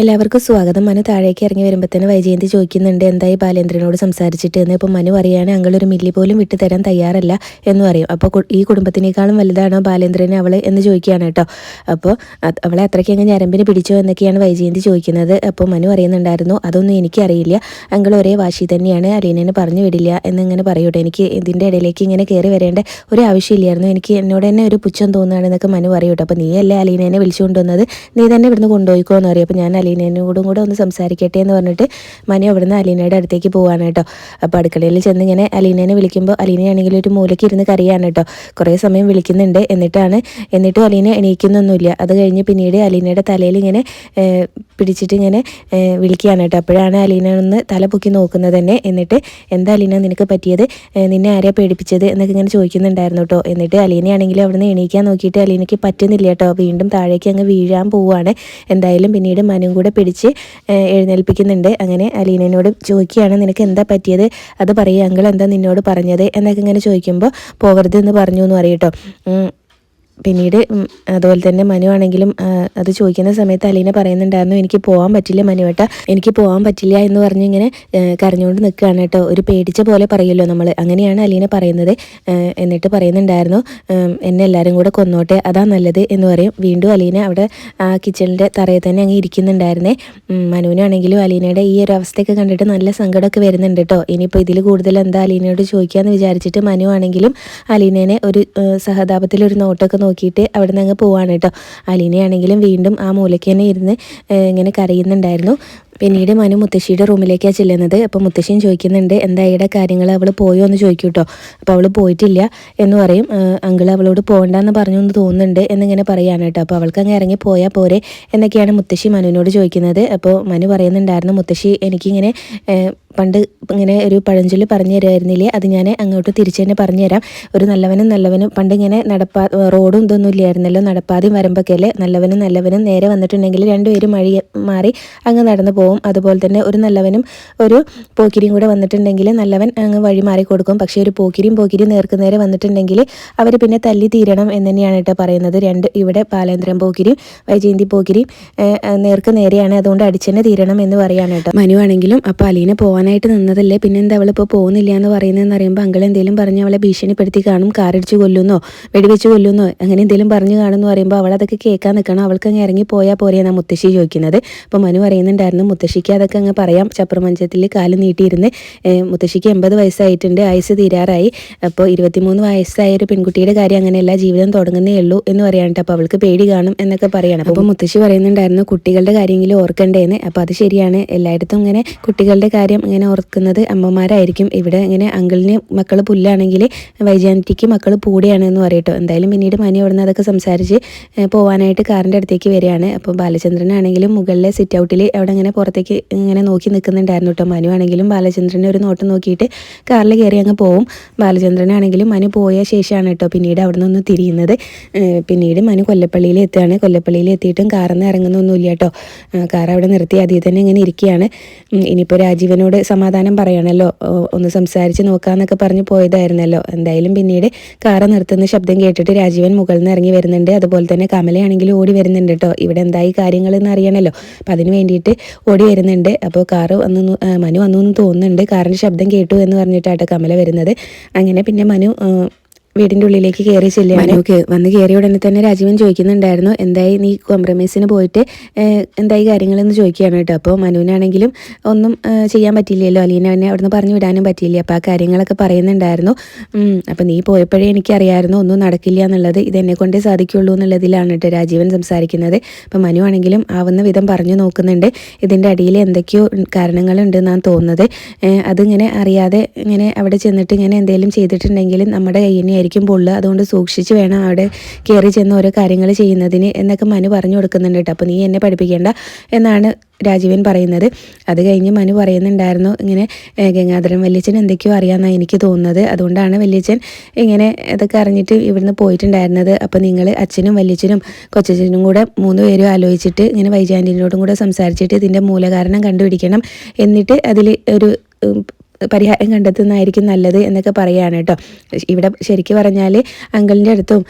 എല്ലാവർക്കും സ്വാഗതം. മനു താഴേക്ക് ഇറങ്ങി വരുമ്പോഴത്തേന് വൈജയന്തി ചോദിക്കുന്നുണ്ട് എന്തായി ബാലേന്ദ്രനോട് സംസാരിച്ചിട്ട് എന്ന് ഇപ്പോൾ മനു പറയാണ് അങ്ങൾ ഒരു മില്ലി പോലും വിട്ടു തരാൻ തയ്യാറല്ല എന്ന് പറയും. അപ്പോൾ ഈ കുടുംബത്തിനേക്കാളും വലുതാണോ ബാലേന്ദ്രനെ അവൾ എന്ന് ചോദിക്കുകയാണ് കേട്ടോ. അപ്പോൾ അവളെ അത്രയ്ക്ക് അങ്ങ് ഞരമ്പിന് പിടിച്ചോ എന്നൊക്കെയാണ് വൈജയന്തി ചോദിക്കുന്നത്. അപ്പോൾ മനു അറിയുന്നുണ്ടായിരുന്നു അതൊന്നും എനിക്കറിയില്ല. അങ്ങൾ ഒരേ വാശി തന്നെയാണ് അലീനനെ പറഞ്ഞു വിടില്ല എന്നിങ്ങനെ പറയൂട്ടോ. എനിക്ക് ഇതിന്റെ ഇടയിലേക്ക് ഇങ്ങനെ കയറി വരേണ്ട ഒരു ആവശ്യമില്ലായിരുന്നു. എനിക്ക് എന്നോട് തന്നെ ഒരു പുച്ഛം തോന്നുകയാണെന്നൊക്കെ മനു പറയൂട്ടോ. അപ്പോൾ നീ അല്ലേ അലീനനെ വിളിച്ചുകൊണ്ടുവന്നത്? നീ തന്നെ ഇവിടുന്ന് കൊണ്ടുപോയിക്കോ എന്ന് പറയും. അപ്പോൾ ഞാൻ അലീനയോടും കൂടെ ഒന്ന് സംസാരിക്കട്ടെ എന്ന് പറഞ്ഞിട്ട് മനു അവിടുന്ന് അലീനയുടെ അടുത്തേക്ക് പോവാണ് കേട്ടോ. അപ്പോൾ അടുക്കളയിൽ ചെന്ന് ഇങ്ങനെ അലീനേനെ വിളിക്കുമ്പോൾ അലീനയാണെങ്കിൽ ഒരു മൂലയ്ക്ക് ഇരുന്ന് കറിയാണ് കേട്ടോ. കുറേ സമയം വിളിക്കുന്നുണ്ട്. എന്നിട്ടാണ് എന്നിട്ടും അലീന എണീക്കുന്നൊന്നുമില്ല. അത് കഴിഞ്ഞ് പിന്നീട് അലീനയുടെ തലയിൽ ഇങ്ങനെ പിടിച്ചിട്ട് ഇങ്ങനെ വിളിക്കുകയാണ് കേട്ടോ. അപ്പോഴാണ് അലീന ഒന്ന് തല പൊക്കി നോക്കുന്നത് തന്നെ എന്നിട്ട് എന്താ അലീന നിനക്ക് പറ്റിയത്? നിന്നെ ആരെയാ പേടിപ്പിച്ചത്? എന്നൊക്കെ ഇങ്ങനെ ചോദിക്കുന്നുണ്ടായിരുന്നു കേട്ടോ. എന്നിട്ട് അലീനയാണെങ്കിൽ അവിടുന്ന് എണീക്കാൻ നോക്കിയിട്ട് അലീനയ്ക്ക് പറ്റുന്നില്ല കേട്ടോ. വീണ്ടും താഴേക്ക് അങ്ങ് വീഴാൻ പോവുകയാണ്. എന്തായാലും പിന്നീട് മനും കൂടെ പിടിച്ച് എഴുന്നേൽപ്പിക്കുന്നുണ്ട്. അങ്ങനെ അലീനയോട് ചോദിക്കുകയാണ് നിനക്ക് എന്താ പറ്റിയത്? അത് പറയുക അങ്കിൾ എന്താ നിന്നോട് പറഞ്ഞത്? എന്നൊക്കെ ഇങ്ങനെ ചോദിക്കുമ്പോൾ പോകരുത് എന്ന് പറഞ്ഞു എന്ന് പറയും കേട്ടോ. ഉം. പിന്നീട് അതുപോലെ തന്നെ മനു ആണെങ്കിലും അത് ചോദിക്കുന്ന സമയത്ത് അലീന പറയുന്നുണ്ടായിരുന്നു എനിക്ക് പോകാൻ പറ്റില്ല മനുവേട്ട എനിക്ക് പോകാൻ പറ്റില്ല എന്ന് പറഞ്ഞ് ഇങ്ങനെ കരഞ്ഞുകൊണ്ട് നിൽക്കുകയാണ് കേട്ടോ. ഒരു പേടിച്ച പോലെ പറയുമല്ലോ നമ്മൾ അങ്ങനെയാണ് അലീന പറയുന്നത്. എന്നിട്ട് പറയുന്നുണ്ടായിരുന്നു എന്നെ എല്ലാവരും കൂടെ കൊന്നോട്ടെ അതാ നല്ലത് എന്ന് പറയും. വീണ്ടും അലീന അവിടെ ആ കിച്ചണിന്റെ തറയിൽ തന്നെ അങ്ങ് ഇരിക്കുന്നുണ്ടായിരുന്നേ. മനുവിനാണെങ്കിലും അലീനയുടെ ഈ ഒരു അവസ്ഥയൊക്കെ കണ്ടിട്ട് നല്ല സങ്കടമൊക്കെ വരുന്നുണ്ട് കേട്ടോ. ഇനിയിപ്പോൾ ഇതിൽ കൂടുതൽ എന്താ അലീനയോട് ചോദിക്കുക എന്ന് വിചാരിച്ചിട്ട് മനു ആണെങ്കിലും അലീനേനെ ഒരു സഹതാപത്തിൽ ഒരു നോട്ടൊക്കെ നോക്കിയിട്ട് അവിടെ നിന്ന് അങ്ങ് പോവാണ് കേട്ടോ. അലീനയാണെങ്കിലും വീണ്ടും ആ മൂലയ്ക്ക് തന്നെ ഇരുന്ന് ഇങ്ങനെ കരയുന്നുണ്ടായിരുന്നു. പിന്നീട് മനു മുത്തശ്ശിയുടെ റൂമിലേക്കാണ് ചെല്ലുന്നത്. അപ്പോൾ മുത്തശ്ശിയും ചോദിക്കുന്നുണ്ട് എന്താ ഇവിടെ കാര്യങ്ങൾ? അവൾ പോയോ? എന്ന് ചോദിക്കും കേട്ടോ. അപ്പോൾ അവൾ പോയിട്ടില്ല എന്ന് പറയും. അങ്കിൾ അവളോട് പോകണ്ടെന്ന് പറഞ്ഞു എന്ന് തോന്നുന്നുണ്ട് എന്നിങ്ങനെ പറയാണ് കേട്ടോ. അപ്പോൾ അവൾക്ക് അങ്ങ് ഇറങ്ങി പോയാൽ പോരെ എന്നൊക്കെയാണ് മുത്തശ്ശി മനുവിനോട് ചോദിക്കുന്നത്. അപ്പോൾ മനു പറയുന്നുണ്ടായിരുന്നു മുത്തശ്ശി എനിക്കിങ്ങനെ പണ്ട് ഇങ്ങനെ ഒരു പഴഞ്ചൊല്ല് പറഞ്ഞു തരുമായിരുന്നില്ലേ? അത് ഞാൻ അങ്ങോട്ട് തിരിച്ചു തന്നെ പറഞ്ഞു തരാം. ഒരു നല്ലവനും നല്ലവനും പണ്ട് ഇങ്ങനെ നടപ്പാ റോഡും ഇതൊന്നും ഇല്ലായിരുന്നല്ലോ. നടപ്പാതെയും വരുമ്പോഴൊക്കെ അല്ലേ? നല്ലവനും നല്ലവനും നേരെ വന്നിട്ടുണ്ടെങ്കിൽ രണ്ടുപേരും മഴയെ മാറി അങ്ങ് നടന്നു പോകും. അതുപോലെ തന്നെ ഒരു നല്ലവനും ഒരു പോക്കിരിയും കൂടെ വന്നിട്ടുണ്ടെങ്കിൽ നല്ലവൻ അങ്ങ് വഴി മാറി കൊടുക്കും. പക്ഷേ ഒരു പോക്കിരിയും പോക്കിരിയും നേർക്ക് നേരെ വന്നിട്ടുണ്ടെങ്കിൽ അവർ പിന്നെ തല്ലി തീരണം എന്ന് തന്നെയാണ് കേട്ടോ പറയുന്നത്. രണ്ട് ഇവിടെ പാലേന്ദ്രം പോക്കിരിയും വൈജയന്തി പോക്കിരിയും നേർക്ക് നേരെയാണ് അതുകൊണ്ട് അടിച്ചെന്നെ തീരണം എന്ന് പറയാണ് കേട്ടോ. മനുവാണെങ്കിലും അപ്പോൾ അലീന പോകാനായിട്ട് നിന്നതല്ലേ? പിന്നെ എന്താ അവൾ ഇപ്പോൾ പോകുന്നില്ല എന്ന് പറയുന്നതെന്ന് അറിയുമ്പോൾ അങ്കിൾ എന്തെങ്കിലും പറഞ്ഞ് അവളെ ഭീഷണിപ്പെടുത്തി കാണും കാറടിച്ച് കൊല്ലുന്നോ വെടിവെച്ച് കൊല്ലുന്നോ അങ്ങനെ എന്തെങ്കിലും പറഞ്ഞു കാണുമെന്ന് പറയുമ്പോൾ അവൾ അതൊക്കെ കേൾക്കാൻ നിൽക്കണം. അവൾക്ക് അങ്ങ് ഇറങ്ങി പോയാൽ പോരെയാണ് മുത്തശ്ശി ചോദിക്കുന്നത്. അപ്പോൾ മനു പറയുന്നുണ്ടായിരുന്നു മുത്തശ്ശിക്ക് അതൊക്കെ അങ്ങ് പറയാം. ചപ്രമഞ്ചത്തിൽ കാൽ നീട്ടിയിരുന്ന് മുത്തശ്ശിക്ക് എൺപത് വയസ്സായിട്ടുണ്ട് ആയുസ് തീരാറായി. അപ്പോൾ ഇരുപത്തിമൂന്ന് വയസ്സായ ഒരു പെൺകുട്ടിയുടെ കാര്യം അങ്ങനെയല്ല ജീവിതം തുടങ്ങുന്നേ ഉള്ളൂ എന്ന് പറയാനിട്ട് അപ്പോൾ അവൾക്ക് പേടി കാണും എന്നൊക്കെ പറയണം. അപ്പോൾ മുത്തശ്ശി പറയുന്നുണ്ടായിരുന്നു കുട്ടികളുടെ കാര്യമെങ്കിലും ഓർക്കണ്ടേന്ന്. അപ്പോൾ അത് ശരിയാണ്. എല്ലായിടത്തും ഇങ്ങനെ കുട്ടികളുടെ കാര്യം ഇങ്ങനെ ഓർക്കുന്നത് അമ്മമാരായിരിക്കും. ഇവിടെ ഇങ്ങനെ അങ്കിളിന് മക്കൾ പുല്ലാണെങ്കിൽ വൈജാനിറ്റിക്ക് മക്കൾ പൂടിയാണ് എന്ന് പറയട്ടോ. എന്തായാലും പിന്നീട് മനി അവിടുന്ന് അതൊക്കെ സംസാരിച്ച് ഏഹ്, പോവാനായിട്ട് കാറിന്റെ അടുത്തേക്ക് വരികയാണ്. അപ്പോൾ ബാലചന്ദ്രനാണെങ്കിലും മുകളിലെ സിറ്റ് ഔട്ടിൽ അവിടെ ഇങ്ങനെ പുറത്തേക്ക് ഇങ്ങനെ നോക്കി നിൽക്കുന്നുണ്ടായിരുന്നു കേട്ടോ മനു ആണെങ്കിലും ബാലചന്ദ്രനെ ഒരു നോട്ടം നോക്കിയിട്ട് കാറിൽ കയറി അങ്ങ് പോവും. ബാലചന്ദ്രനാണെങ്കിലും മനു പോയ ശേഷമാണ് കേട്ടോ പിന്നീട് അവിടെ നിന്ന് തിരിയുന്നത്. പിന്നീട് മനു കൊല്ലപ്പള്ളിയിൽ എത്തുകയാണ്. കൊല്ലപ്പള്ളിയിൽ എത്തിയിട്ടും കാറിൽ നിന്ന് ഇറങ്ങുന്നൊന്നുമില്ല കേട്ടോ കാർ അവിടെ നിർത്തി അതിൽ തന്നെ ഇങ്ങനെ ഇരിക്കുകയാണ്. ഇനിയിപ്പോൾ രാജീവനോട് സമാധാനം പറയണല്ലോ. ഒന്ന് സംസാരിച്ച് നോക്കാന്നൊക്കെ പറഞ്ഞ് പോയതായിരുന്നല്ലോ. എന്തായാലും പിന്നീട് കാറ് നിർത്തുന്ന ശബ്ദം കേട്ടിട്ട് രാജീവൻ മുകളിൽ നിന്ന് ഇറങ്ങി വരുന്നുണ്ട്. അതുപോലെ തന്നെ കമലയാണെങ്കിലും ഓടി വരുന്നുണ്ട് കേട്ടോ ഇവിടെ എന്തായി കാര്യങ്ങൾ എന്ന് അറിയണമല്ലോ അപ്പം അതിന് വേണ്ടിയിട്ട് ഓടി വരുന്നുണ്ട്. അപ്പോൾ കാറ് വന്നു മനു വന്നു എന്ന് തോന്നുന്നുണ്ട്. കാറിന്റെ ശബ്ദം കേട്ടു എന്ന് പറഞ്ഞിട്ടാട്ടോ കമല വരുന്നത്. അങ്ങനെ പിന്നെ മനു വീടിന്റെ ഉള്ളിലേക്ക് കയറി ചെല്ലുകയാണ്. ഓക്കെ വന്ന് കയറിയ ഉടനെ തന്നെ രാജീവൻ ചോദിക്കുന്നുണ്ടായിരുന്നു എന്തായി നീ കോംപ്രമൈസിന് പോയിട്ട് എന്തായി കാര്യങ്ങളെന്ന് ചോദിക്കുകയാണ് കേട്ടോ. അപ്പോൾ മനുവിനാണെങ്കിലും ഒന്നും ചെയ്യാൻ പറ്റില്ലല്ലോ അലീന എന്നെ അവിടുന്ന് പറഞ്ഞു വിടാനും പറ്റിയില്ല? അപ്പോൾ ആ കാര്യങ്ങളൊക്കെ പറയുന്നുണ്ടായിരുന്നു. അപ്പോൾ നീ പോയപ്പോഴേ എനിക്കറിയായിരുന്നു ഒന്നും നടക്കില്ല എന്നുള്ളത് ഇത് എന്നെ കൊണ്ടേ സാധിക്കുള്ളൂ എന്നുള്ളതിലാണ് കേട്ടോ രാജീവൻ സംസാരിക്കുന്നത്. അപ്പോൾ മനു ആണെങ്കിലും ആവുന്ന വിധം പറഞ്ഞു നോക്കുന്നുണ്ട്. ഇതിന്റെ അടിയിൽ എന്തൊക്കെയോ കാരണങ്ങളുണ്ട് എന്നാണ് തോന്നുന്നത് അതിങ്ങനെ അറിയാതെ ഇങ്ങനെ അവിടെ ചെന്നിട്ട് ഇങ്ങനെ എന്തെങ്കിലും ചെയ്തിട്ടുണ്ടെങ്കിൽ നമ്മുടെ കയ്യിനെ ആയിരിക്കും പൊള്ളുക അതുകൊണ്ട് സൂക്ഷിച്ച് വേണം അവിടെ കയറി ചെന്ന് ഓരോ കാര്യങ്ങൾ ചെയ്യുന്നതിന് എന്നൊക്കെ മനു പറഞ്ഞു കൊടുക്കുന്നുണ്ട് കേട്ടോ. അപ്പോൾ നീ എന്നെ പഠിപ്പിക്കേണ്ട എന്നാണ് രാജീവൻ പറയുന്നത്. അത് കഴിഞ്ഞ് മനു പറയുന്നുണ്ടായിരുന്നു ഇങ്ങനെ ഗംഗാധരൻ വല്യച്ഛൻ എന്തൊക്കെയോ അറിയാമെന്നാണ് എനിക്ക് തോന്നുന്നത്. അതുകൊണ്ടാണ് വല്യച്ഛൻ ഇങ്ങനെ ഇതൊക്കെ അറിഞ്ഞിട്ട് ഇവിടുന്ന് പോയിട്ടുണ്ടായിരുന്നത്. അപ്പോൾ നിങ്ങൾ അച്ഛനും വല്യച്ഛനും കൊച്ചച്ഛനും കൂടെ മൂന്ന് പേരും ആലോചിച്ചിട്ട് ഇങ്ങനെ വൈജാന്റിനോടും കൂടെ സംസാരിച്ചിട്ട് ഇതിന്റെ മൂലകാരണം കണ്ടുപിടിക്കണം എന്നിട്ട് അതിൽ ഒരു പരിഹാരം കണ്ടെത്തുന്നതായിരിക്കും നല്ലത് എന്നൊക്കെ പറയുകയാണ് കേട്ടോ. ഇവിടെ ശരിക്കും പറഞ്ഞാൽ അങ്കിളിന്റെ അടുത്തും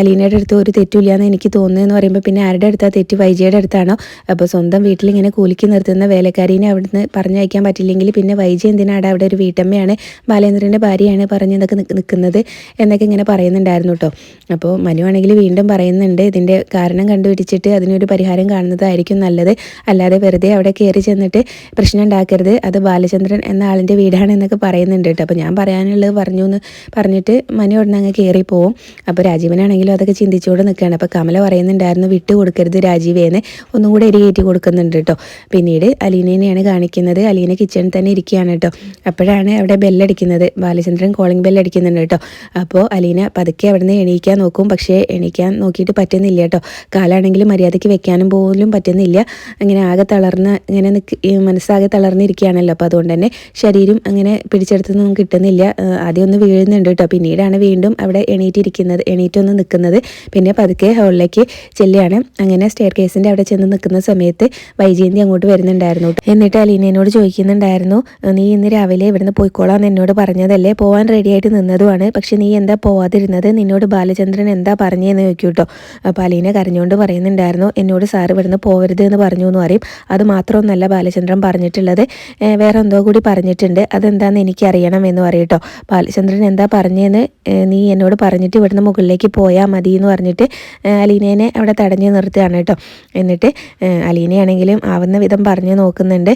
അലീനയുടെ അടുത്തും ഒരു തെറ്റില്ല എന്ന് എനിക്ക് തോന്നുന്നു എന്ന് പറയുമ്പോൾ പിന്നെ ആരുടെ അടുത്താ തെറ്റ്? വൈജയുടെ അടുത്താണോ? അപ്പോൾ സ്വന്തം വീട്ടിലിങ്ങനെ കൂലിക്ക് നിർത്തുന്ന വേലക്കാരീനെ അവിടുന്ന് പറഞ്ഞയക്കാൻ പറ്റില്ലെങ്കിൽ പിന്നെ വൈജി എന്തിനാണ് അവിടെ ഒരു വീട്ടമ്മയാണ് ബാലേന്ദ്രന്റെ ഭാര്യയാണ് പറഞ്ഞ് ഇതൊക്കെ നിൽക്കുന്നത് എന്നൊക്കെ ഇങ്ങനെ പറയുന്നുണ്ടായിരുന്നു കേട്ടോ. അപ്പോൾ മനു ആണെങ്കിൽ വീണ്ടും പറയുന്നുണ്ട് ഇതിന്റെ കാരണം കണ്ടുപിടിച്ചിട്ട് അതിനൊരു പരിഹാരം കാണുന്നതായിരിക്കും നല്ലത്. അല്ലാതെ വെറുതെ അവിടെ കയറി ചെന്നിട്ട് പ്രശ്നം ഉണ്ടാക്കരുത്. അത് ബാലചന്ദ്രൻ എന്ന ആളിന്റെ വീടാണ് എന്നൊക്കെ പറയുന്നുണ്ട് കേട്ടോ. അപ്പോൾ ഞാൻ പറയാനുള്ളത് പറഞ്ഞു എന്ന് പറഞ്ഞിട്ട് മനു ഉടനെ അങ്ങ് കയറി പോവും അപ്പോൾ രാജീവനാണെങ്കിലും അതൊക്കെ ചിന്തിച്ചുകൊണ്ട് നിൽക്കുകയാണ്. അപ്പോൾ കമല പറയുന്നുണ്ടായിരുന്നു വിട്ടു കൊടുക്കരുത് രാജീവേനെ ഒന്നും കൂടെ എരി കയറ്റി കൊടുക്കുന്നുണ്ട് കേട്ടോ. പിന്നീട് അലീനേനെയാണ് കാണിക്കുന്നത്. അലീന കിച്ചണിൽ തന്നെ ഇരിക്കുകയാണ് കേട്ടോ. അപ്പോഴാണ് അവിടെ ബെല്ലടിക്കുന്നത് ബാലചന്ദ്രൻ കോളിംഗ് ബെല്ലടിക്കുന്നുണ്ട് കേട്ടോ. അപ്പോൾ അലീന പതുക്കെ അവിടെ നിന്ന് എണീക്കാൻ നോക്കും. പക്ഷേ എണീക്കാൻ നോക്കിയിട്ട് പറ്റുന്നില്ല കേട്ടോ. കാലാണെങ്കിൽ മര്യാദയ്ക്ക് വെക്കാനും പോലും പറ്റുന്നില്ല. അങ്ങനെ ആകെ തളർന്ന് ഇങ്ങനെ നിൽക്ക് മനസ്സാകെ തളർന്നിരിക്കുകയാണല്ലോ. അപ്പോൾ അതുകൊണ്ട് തന്നെ ശരീരം അങ്ങനെ പിടിച്ചെടുത്തൊന്നും കിട്ടുന്നില്ല. ആ, ആദ്യം ഒന്ന് വീഴുന്നുണ്ട് കേട്ടോ. പിന്നീടാണ് വീണ്ടും അവിടെ എണീറ്റിരിക്കുന്നത് എണീറ്റൊന്ന് നിൽക്കുന്നത്. പിന്നെ പതുക്കെ ഹോളിലേക്ക് ചെല്ലുകയാണ്. അങ്ങനെ സ്റ്റെയർ കേസിന്റെ അവിടെ ചെന്ന് നിൽക്കുന്ന സമയത്ത് വൈജയന്തി അങ്ങോട്ട് വരുന്നുണ്ടായിരുന്നു എന്നിട്ട് അലീനയോട് ചോദിക്കുന്നുണ്ടായിരുന്നു നീ ഇന്ന് രാവിലെ ഇവിടുന്ന് പോയിക്കോളാം എന്നോട് പറഞ്ഞതല്ലേ? പോവാൻ റെഡിയായിട്ട് നിന്നതുമാണ്. പക്ഷെ നീ എന്താ പോവാതിരുന്നത്? നിന്നോട് ബാലചന്ദ്രൻ എന്താ പറഞ്ഞതെന്ന് ചോദിക്കും കേട്ടോ. അപ്പോൾ അലീന കരഞ്ഞുകൊണ്ട് പറയുന്നുണ്ടായിരുന്നു എന്നോട് സാർ ഇവിടുന്ന് പോവരുത് എന്ന് പറഞ്ഞു എന്ന് പറയും. അത് മാത്രമൊന്നല്ല ബാലചന്ദ്രൻ പറഞ്ഞിട്ടുള്ളത്. വേറെ എന്തോ കൂടി പറഞ്ഞിട്ടുണ്ട്. അതെന്താണെന്ന് എനിക്കറിയണം എന്ന് പറയട്ടോ ബാലചന്ദ്രൻ എന്താ പറഞ്ഞതെന്ന് നീ എന്നോട് പറഞ്ഞിട്ട് ഇവിടുന്ന് മുകളിലേക്ക് പോയാൽ മതി എന്ന് പറഞ്ഞിട്ട് അലീനേനെ അവിടെ തടഞ്ഞു നിർത്തുകയാണ് കേട്ടോ എന്നിട്ട് അലീനയാണെങ്കിലും ആവുന്ന വിധം പറഞ്ഞു നോക്കുന്നുണ്ട്.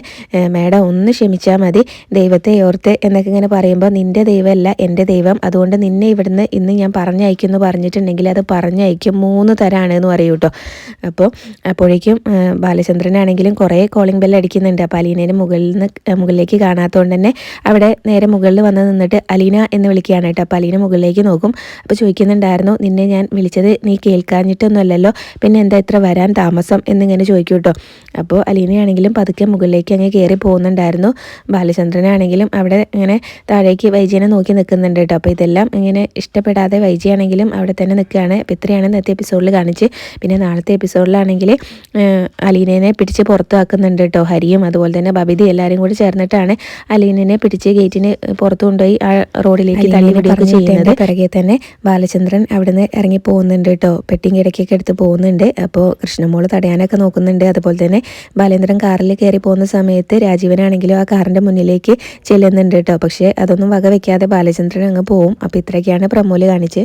മേഡം ഒന്ന് ക്ഷമിച്ചാൽ മതി. ദൈവത്തെ ഓർത്ത് എന്നൊക്കെ ഇങ്ങനെ പറയുമ്പോൾ നിന്റെ ദൈവമല്ല എന്റെ ദൈവം. അതുകൊണ്ട് നിന്നെ ഇവിടുന്ന് ഇന്ന് ഞാൻ പറഞ്ഞയക്കും എന്ന് പറഞ്ഞിട്ടുണ്ടെങ്കിൽ അത് പറഞ്ഞയക്കും. മൂന്ന് തരാണ് എന്ന് പറയൂ കേട്ടോ അപ്പോൾ അപ്പോഴേക്കും ബാലചന്ദ്രനാണെങ്കിലും കുറേ കോളിംഗ് ബെല്ലടിക്കുന്നുണ്ട് അപ്പോൾ അലീനേനെ മുകളിൽ നിന്ന് മുകളിലേക്ക് കാണാത്തതുകൊണ്ട് തന്നെ അവിടെ നേരെ മുകളിൽ വന്ന് നിന്നിട്ട് അലീന എന്ന് വിളിക്കുകയാണ് കേട്ടോ. അപ്പോൾ അലീന മുകളിലേക്ക് നോക്കും. അപ്പോൾ ചോദിക്കുന്നുണ്ടായിരുന്നു നിന്നെ ഞാൻ വിളിച്ചത് നീ കേൾക്കാഞ്ഞിട്ടൊന്നുമല്ലല്ലോ? പിന്നെ എന്താ ഇത്ര വരാൻ താമസം? എന്നിങ്ങനെ ചോദിക്കും കേട്ടോ. അപ്പോൾ അലീനയാണെങ്കിലും പതുക്കെ മുകളിലേക്ക് അങ്ങ് കയറി പോകുന്നുണ്ടായിരുന്നു. ബാലചന്ദ്രനാണെങ്കിലും അവിടെ ഇങ്ങനെ താഴേക്ക് വൈജയനെ നോക്കി നിൽക്കുന്നുണ്ട് കേട്ടോ. അപ്പോൾ ഇതെല്ലാം ഇങ്ങനെ ഇഷ്ടപ്പെടാതെ വൈജയാണെങ്കിലും അവിടെ തന്നെ നിൽക്കുകയാണ്. അപ്പോൾ ഇത്രയാണ് ഇന്നത്തെ എപ്പിസോഡിൽ കാണിച്ച്. പിന്നെ നാളത്തെ എപ്പിസോഡിലാണെങ്കിൽ അലീനേനെ പിടിച്ച് പുറത്താക്കുന്നുണ്ട് കേട്ടോ. ഹരിയും അതുപോലെ തന്നെ ബബിതി എല്ലാവരും കൂടി ചേർന്നിട്ടാണ് അലീനനെ പിടിച്ച് ഗേറ്റിന് പുറത്തു കൊണ്ടുപോയി ആ റോഡിലേക്ക് തള്ളി വിടുകയൊക്കെ ചെയ്യുന്നത് പിറകെ തന്നെ ബാലചന്ദ്രൻ അവിടുന്ന് ഇറങ്ങി പോകുന്നുണ്ട് കേട്ടോ. പെട്ടിങ് ഇടയ്ക്കൊക്കെ എടുത്ത് പോകുന്നുണ്ട്. അപ്പോൾ കൃഷ്ണമോൾ തടയാനൊക്കെ നോക്കുന്നുണ്ട്. അതുപോലെ തന്നെ ബാലേന്ദ്രൻ കാറിൽ കയറി പോകുന്ന സമയത്ത് രാജീവനാണെങ്കിലും ആ കാറിന്റെ മുന്നിലേക്ക് ചെല്ലുന്നുണ്ട് കേട്ടോ. പക്ഷേ അതൊന്നും വക വെക്കാതെ ബാലചന്ദ്രൻ അങ്ങ് പോവും. അപ്പോൾ ഇത്രയൊക്കെയാണ് പ്രമോൽ കാണിച്ച്